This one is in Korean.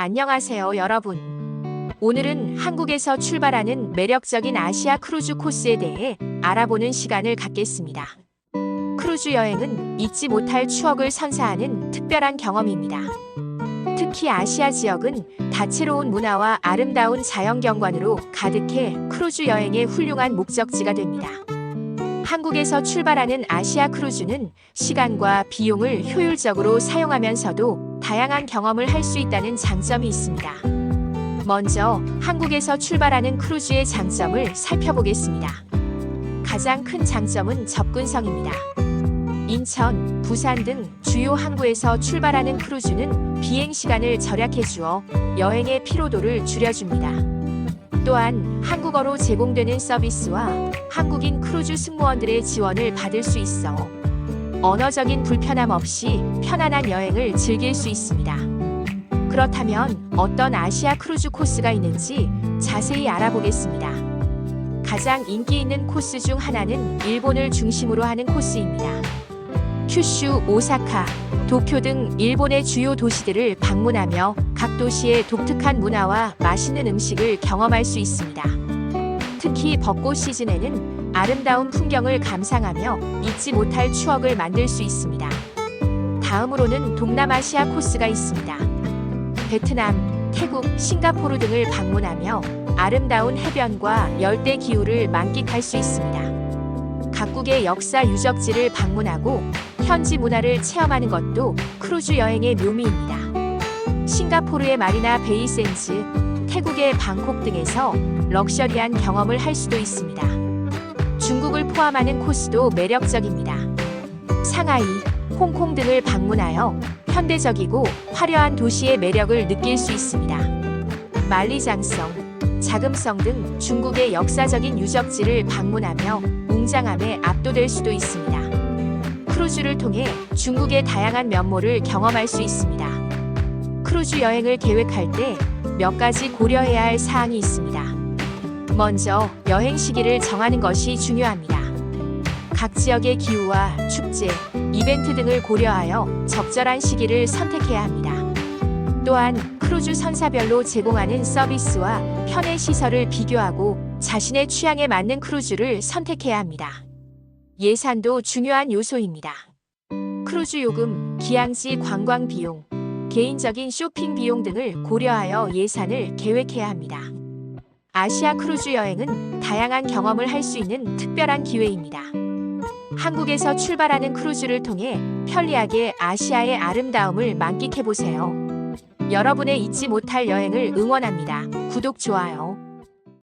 안녕하세요, 여러분. 오늘은 한국에서 출발하는 매력적인 아시아 크루즈 코스에 대해 알아보는 시간을 갖겠습니다. 크루즈 여행은 잊지 못할 추억을 선사하는 특별한 경험입니다. 특히 아시아 지역은 다채로운 문화와 아름다운 자연 경관으로 가득해 크루즈 여행의 훌륭한 목적지가 됩니다. 한국에서 출발하는 아시아 크루즈는 시간과 비용을 효율적으로 사용하면서도 다양한 경험을 할 수 있다는 장점이 있습니다. 먼저 한국에서 출발하는 크루즈의 장점을 살펴보겠습니다. 가장 큰 장점은 접근성입니다. 인천, 부산 등 주요 항구에서 출발하는 크루즈는 비행 시간을 절약해 주어 여행의 피로도를 줄여줍니다. 또한 한국어로 제공되는 서비스와 한국인 크루즈 승무원들의 지원을 받을 수 있어 언어적인 불편함 없이 편안한 여행을 즐길 수 있습니다. 그렇다면 어떤 아시아 크루즈 코스가 있는지 자세히 알아보겠습니다. 가장 인기 있는 코스 중 하나는 일본을 중심으로 하는 코스입니다. 큐슈, 오사카, 도쿄 등 일본의 주요 도시들을 방문하며 각 도시의 독특한 문화와 맛있는 음식을 경험할 수 있습니다. 특히 벚꽃 시즌에는 아름다운 풍경을 감상하며 잊지 못할 추억을 만들 수 있습니다. 다음으로는 동남아시아 코스가 있습니다. 베트남, 태국, 싱가포르 등을 방문하며 아름다운 해변과 열대 기후를 만끽할 수 있습니다. 각국의 역사 유적지를 방문하고 현지 문화를 체험하는 것도 크루즈 여행의 묘미입니다. 싱가포르의 마리나 베이 샌즈, 태국의 방콕 등에서 럭셔리한 경험을 할 수도 있습니다. 중국을 포함하는 코스도 매력적입니다. 상하이, 홍콩 등을 방문하여 현대적이고 화려한 도시의 매력을 느낄 수 있습니다. 만리장성, 자금성 등 중국의 역사적인 유적지를 방문하며 웅장함에 압도될 수도 있습니다. 크루즈를 통해 중국의 다양한 면모를 경험할 수 있습니다. 크루즈 여행을 계획할 때 몇 가지 고려해야 할 사항이 있습니다. 먼저 여행 시기를 정하는 것이 중요합니다. 각 지역의 기후와 축제, 이벤트 등을 고려하여 적절한 시기를 선택해야 합니다. 또한 크루즈 선사별로 제공하는 서비스와 편의 시설을 비교하고 자신의 취향에 맞는 크루즈를 선택해야 합니다. 예산도 중요한 요소입니다. 크루즈 요금, 기항지 관광 비용, 개인적인 쇼핑 비용 등을 고려하여 예산을 계획해야 합니다. 아시아 크루즈 여행은 다양한 경험을 할 수 있는 특별한 기회입니다. 한국에서 출발하는 크루즈를 통해 편리하게 아시아의 아름다움을 만끽해 보세요. 여러분의 잊지 못할 여행을 응원합니다. 구독, 좋아요.